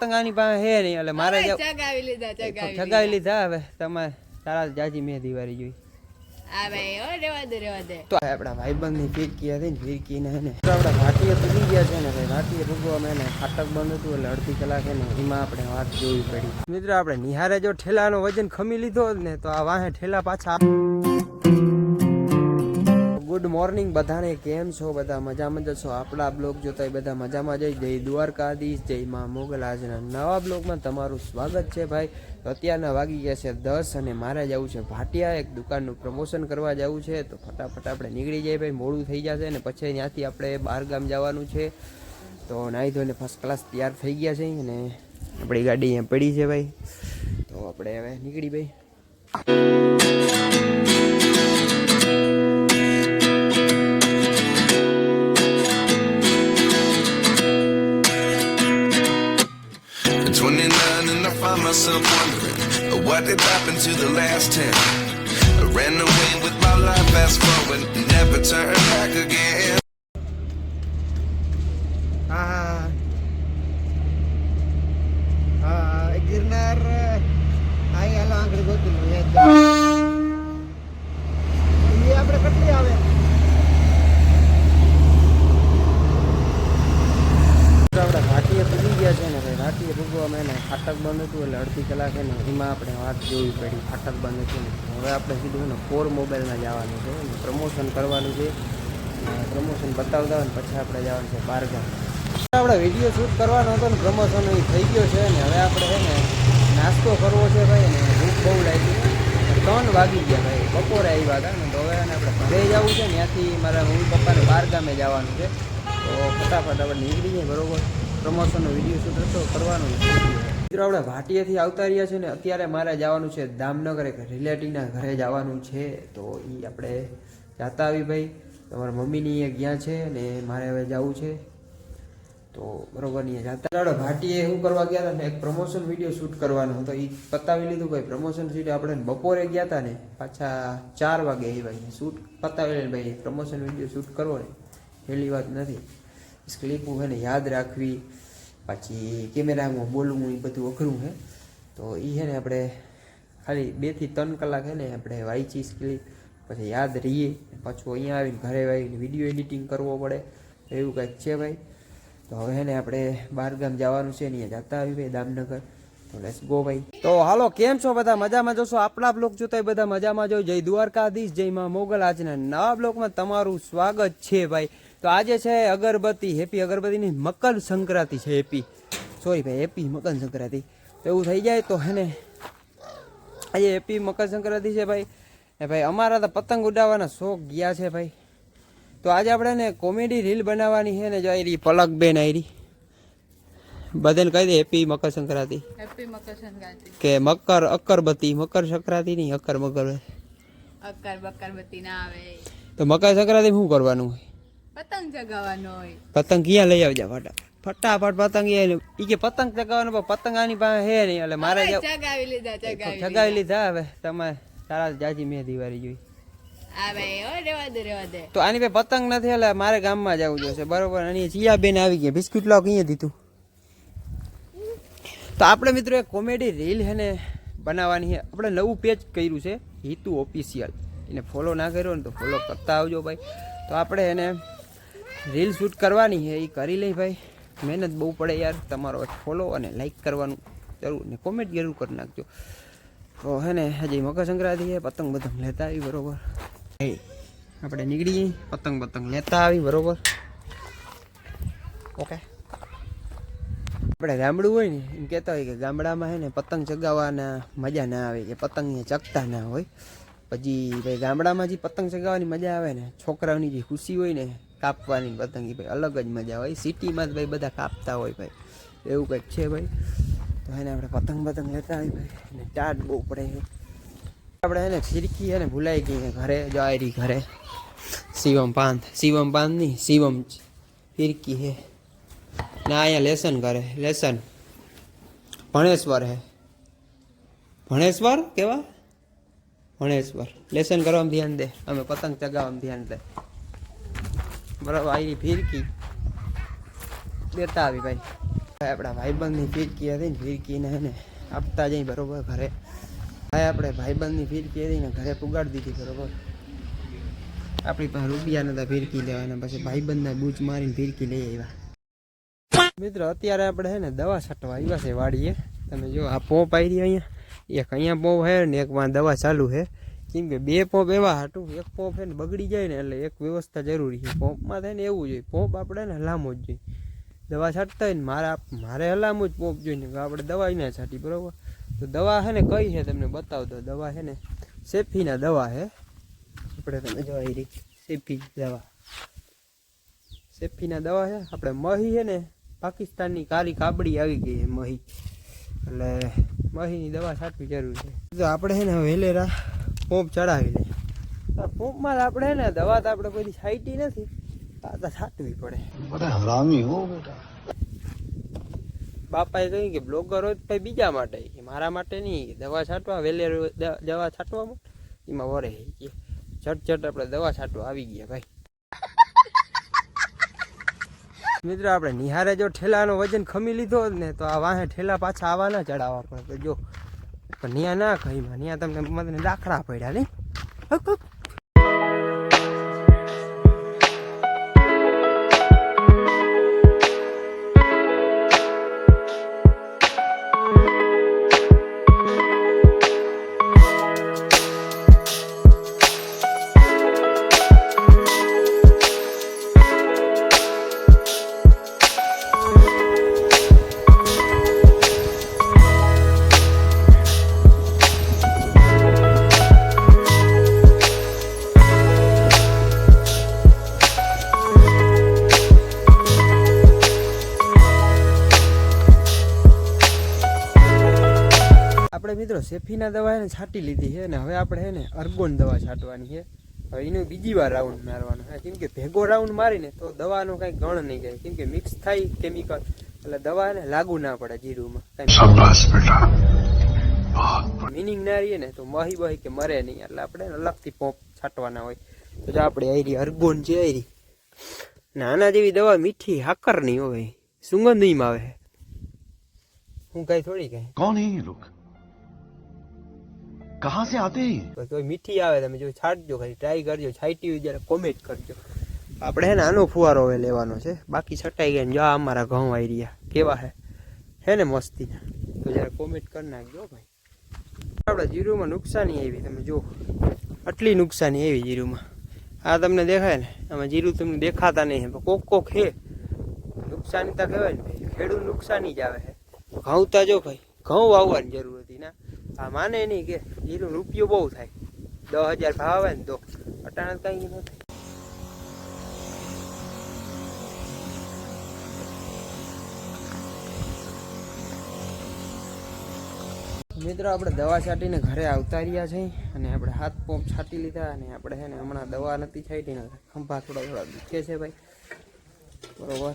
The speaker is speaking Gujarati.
પતંગાની પાસે હે નહીં. એટલે મારે ચગાવી લીધા ચગાવી લીધા. હવે. તમારે તારા જાજી મેં દિવાળી જોઈ. તો આપણા ભાઈબંધની ફિરકી હતી ને ને તો આપણા ભાટીએ પૂગી ગયા છે ને ભાઈ ભાટીએ પૂગવામાં એને ફાટક બંધ હતું એટલે અડધી કલાક ને એમાં આપણે વાત જોવી પડી. મિત્રો આપણે નિહારે જો ઠેલાનો વજન ખમી લીધો ને તો આ વાહે ઠેલા પાછા ગુડ મોર્નિંગ, બધાને કેમ છો? બધા મજામાં છો? આપણા બ્લોગ જોતા બધા મજામાં જઈ જય દ્વારકાધીશ, જય માં મોગલ. આજના નવા બ્લોગમાં તમારું સ્વાગત છે ભાઈ. અત્યારના વાગી ગયા છે દસ અને મારે જવું છે ભાટિયા એક દુકાનનું પ્રમોશન કરવા જવું છે. તો ફટાફટ આપણે નીકળી જાય ભાઈ. મોડું થઈ જશે અને પછી ત્યાંથી આપણે બહાર ગામ જવાનું છે. તો નાહી ધોઈને ફર્સ્ટ ક્લાસ તૈયાર થઈ ગયા છે અને આપણી ગાડી અહીંયા પડી છે ભાઈ. તો આપણે હવે નીકળી ભાઈ. I'm wondering what did happen to the last ten. I ran away with my life, fast forward, never turn back again. Ah, ah, ignornar. Ay, alam ang gregod, કલાક છે ને, એમાં આપણે વાત જોવી પડી, ફાટક બંધ છે ને. હવે આપણે સીધું ને ફોર મોબાઈલમાં જવાનું છે. અને પ્રમોશન કરવાનું છે. પ્રમોશન બતાવતા હોય ને, પછી આપણે જવાનું છે બારગામ આપણે વીડિયો શૂટ કરવાનો હતો ને પ્રમોશન થઈ ગયો છે ને, હવે આપણે છે ને, નાસ્તો કરવો છે ભાઈ ને ભૂખ બહુ લાગી. ત્રણ વાગી ગયા ભાઈ, બપોરે આવ્યા હતા ને, તો હવે આપણે ઘરે જવું છે ને, ત્યાંથી મારા મમ્મી પપ્પાને બાર ગામે જવાનું છે. તો ફટાફટ આપણે નીકળી જાય બરોબર પ્રમોશનનો વીડિયો શૂટ હતો, કરવાનો મિત્રો, આપણે ભાટીએથી આવતા રહ્યા છે ને અત્યારે મારે જવાનું છે દામનગર, એક રિલેટિવના ઘરે જવાનું છે. તો એ આપણે જાતા આવી ભાઈ. તમારા મમ્મીની એ ગયા છે ને મારે હવે જવું છે. તો બરોબર નહીં જાતા આપણે ભાટીએ શું કરવા ગયા હતા ને? એક પ્રમોશન વીડિયો શૂટ કરવાનો હતો. એ પતાવી લીધું ભાઈ. પ્રમોશન શૂટ આપણે બપોરે ગયા હતા ને, પાછા ચાર વાગે એ ભાઈ. શૂટ પતાવી લે ભાઈ. પ્રમોશન વીડિયો શૂટ કરવો ને, પહેલી વાત નથી. સ્લીપ હું ને યાદ રાખવી. પછી કેમેરામાં બોલવું એ બધું અઘરું છે તો એ છે ને આપણે ખાલી બેથી ત્રણ કલાક છે ને આપણે વાંચી ક્લિપ પછી યાદ રહીએ. પાછું અહીંયા આવીને ઘરે આવીને વીડિયો એડિટિંગ કરવો પડે. એવું કંઈક છે ભાઈ. તો હવે ને આપણે બહારગામ જવાનું છે ને અહીંયા જતા આવી ભાઈ દામનગર. તો લેટ્સ ગો ભાઈ. તો હાલો, કેમ છો બધા? મજામાં જોશો આપણા બ્લોગ જોતા બધા મજામાં જો જય દ્વારકાધીશ, જય માં મોગલ. આજના નવા બ્લોગમાં તમારું સ્વાગત છે ભાઈ. તો આજે છે અગરબત્તી હેપી અગરબત્તીની મકર સંક્રાંતિ છે હેપી. સોરી ભાઈ હેપી મકર સંક્રાંતિ. તો એવું થઈ જાય તો હે ને આજે હેપી મકર સંક્રાંતિ છે ભાઈ. એ ભાઈ અમારા તો પતંગ ઉડાવવાના શોખ ગયા છે ભાઈ. તો આજે આપણે ને કોમેડી રીલ બનાવવાની છે ને જો આયરી પલક બેન આવી બધાને કહી દે હેપી મકર સંક્રાંતિ. હેપી મકર સંક્રાંતિ. કે મકર અકરબત્તી મકર સંક્રાંતિ નહીં અકર મકર. અકર બકરબત્તી ના આવે. તો મકર સંક્રાંતિ શું કરવાનું હોય? પતંગ ચગાવવાનો હોય. પતંગ ક્યાં લઈ આવજા ફટાફટ. ફટાફટ પતંગ એ ઈ કે પતંગ ચગાવવાનો પણ પતંગ આની પાસે હે નહીં. એટલે મારે ચગાવી લીધા ચગાવી ચગાવી લીધા. હવે તમારે તારા જાજી મેં દિવાળી જોઈ. તો આની પાસે પતંગ નથી એટલે મારે ગામમાં જવું જોશે. બરોબર? અને ચિયા બેન આવી ગયા. બિસ્કિટ લાવ કઈ દીધું. તો આપણે મિત્રો એક કોમેડી રીલ હે ને બનાવવાની છે આપણે નવું પેજ કર્યું છે હિતુ ઓફિશિયલ. એને ફોલો ના કર્યો ને તો ફોલો કરતા આવજો ભાઈ. તો આપણે એને રીલ શૂટ કરવાની છે, એ કરી લઈ ભાઈ. મહેનત બહુ પડે યાર, તમારો ફોલો અને લાઈક કરવાનું જરૂર ને કોમેન્ટ જરૂર કરી નાખજો. તો હે ને, હજી મકર સંક્રાંતિ છે, પતંગ બતંગ લેતા આવી, બરોબર. હે, આપણે નીકળી પતંગ બતંગ લેતા આવી, બરોબર. ઓકે. આપણે ગામડું હોય ને, એમ કહેતા હોય કે ગામડામાં છે ને, પતંગ ચગાવવાના મજા ના આવે, કે પતંગ ચગતા ના હોય. પછી ભાઈ ગામડામાં જે પતંગ ચગાવવાની મજા આવે ને, છોકરાઓની જે ખુશી હોય ને કાપવાની પતંગ ભાઈ. અલગ જ મજા હોય. સિટીમાં જ ભાઈ બધા કાપતા હોય ભાઈ. એવું કંઈક છે ભાઈ. તો એને આપણે પતંગ પતંગ લેતા હોય ભાઈ. અને ટાટ બહુ પડે આપણે એને ફિરકી એને ભૂલાઈ ગઈ ઘરે જાયરી ઘરે. શિવમ પાંથ શિવમ પાંથ નહીં, શિવમ ફિરકી હે ના અહીંયા લેસન કરે. લેસન. ભણેશ્વર હે ભણેશ્વર કેવા? ભણેશ્વર. લેસન કરવામાં ધ્યાન દે. અમે પતંગ ચગાવવામાં ધ્યાન દે. બરાબર આવી ફિરકી. દેતા આવી ભાઈ. આપણા ભાઈબંધની ફિરકી હતી ને, ફિરકીને એને આપતા જઈ બરોબર ઘરે. ભાઈ, આપણે ભાઈબંધની ફિરકી હતી ને, ઘરે પુગાડી દીધી બરોબર. આપણી પાસે રૂપિયા નતા, ફિરકી લેવા પછી ભાઈબંધના બૂચ મારીને ફિરકી લઈ આવ્યા. મિત્રો, અત્યારે આપણે છે ને, દવા છાંટવા આવ્યા છે વાડીએ. તમે જો, આ પોપ આવી અહીંયા. એક અહીંયા પોપ છે ને, એક માં દવા ચાલુ છે કેમ કે બે પોપ એવા હાટું, એક પોપ ને બગડી જાય ને એટલે એક વ્યવસ્થા જરૂરી છે. પોપમાં થાય ને એવું જોઈએ પોપ આપણે ને હલામો જ જોઈએ. દવા છાંટતા હોય ને મારા મારે હલામો જ પોપ જોઈએ ને આપણે દવા ના છાંટી, બરાબર? તો દવા છે ને કઈ છે તમને બતાવ દો દવા છે ને સેફીના દવા છે. આપણે તમે જોઈ રહી સેફી દવા. સેફીના દવા છે. આપણે મહી છે ને પાકિસ્તાનની કાળી કાબડી આવી ગઈ છે મહી. એટલે મહીની દવા છાંટવી જરૂરી છે. તો આપણે છે ને વેલેરા પોંપ ચડાવી લે. પોંપમાં આપણે ને દવા તો આપણે કોઈ છાંટી નથી. તો છાંટવી પડે. બધા હરામી હો બેટા. બાપાએ કહ્યું કે બ્લોગરો ભાઈ બીજા માટે. કે મારા માટે નહીં દવા છાંટવા વેલે દવા છાંટવામાં એમાં વરે કે ઝટઝટ આપણે દવા છાંટવા આવી ગયા ભાઈ. મિત્રો આપણે નિહારે જો ઠેલાનો વજન ખમી લીધો ને તો આ વાહે ઠેલા પાછા આવવાના ચડાવવા પણ તો જો પણ ન્યા ના કહીમાં ન્યા તમને મને દાખલા પડ્યા નહીં મિત્રો સેફીના દવા એને છાંટી લીધી છે અને હવે આપણે છે ને અર્ગોન દવા છાંટવાની છે. હવે એનો બીજી વાર રાઉન્ડ મારવાનો છે. કેમ કે ભેગો રાઉન્ડ મારીને તો દવાનો કઈ ગણ નહીં જાય. કેમ કે મિક્સ થાય કેમિકલ એટલે દવા એને લાગુ ના પડે જીરુમાં. મિનિંગ ના રહીએ ને તો મહી બહી કે મરે નહીં. એટલે આપણે અલગથી પોપ છાંટવાના હોય. તો જો આપણે આયરી અર્ગોન છે આયરી. નાના જેવી દવા મીઠી હાકર નહીં હોય. સુંગંધ નહીં માવે. હું કઈ થોડી કઈ કોણ એ લોકો? कहाँ से आते हैं ये? તો કોઈ મીઠી આવે તમે જો છાંટજો ખાલી ટ્રાય કરજો છાંટી હોય જ્યારે કોમેન્ટ કરજો આપણે હે ને આનો ફુવારો હવે લેવાનો છે બાકી છટાઈ ગયા ને જો આ અમારા ઘઉં આવી રહ્યા કેવા હે હે ને મસ્તીના તો જરા કોમેન્ટ કરી નાખજો ભાઈ આપણે જીરુમાં નુકસાની આવી તમે જો આટલી નુકસાની આવી જીરુમાં આ તમને દેખાય ને આમાં જીરું તમને દેખાતા નહીં પણ કોક કોક હે નુકસાની તો કહેવાય ને ભાઈ ખેડૂત નુકસાની જ આવે છે ઘઉં તા જો ભાઈ ઘઉં વાવવાની જરૂર હતી ના આ માને નહીં કે જીરું રૂપિયો બહુ થાય. દસ હજાર ભાવ આવે ને તો અટાણા કઈ ન થાય મિત્રો, આપણે દવા છાંટીને ઘરે આવતા રહ્યા છે અને આપણે હાથ પંપ છાંટી લીધા અને આપણે છે ને હમણાં દવા નથી છાંટી ને ખંભા થોડા થોડા દુખે છે ભાઈ. બરોબર.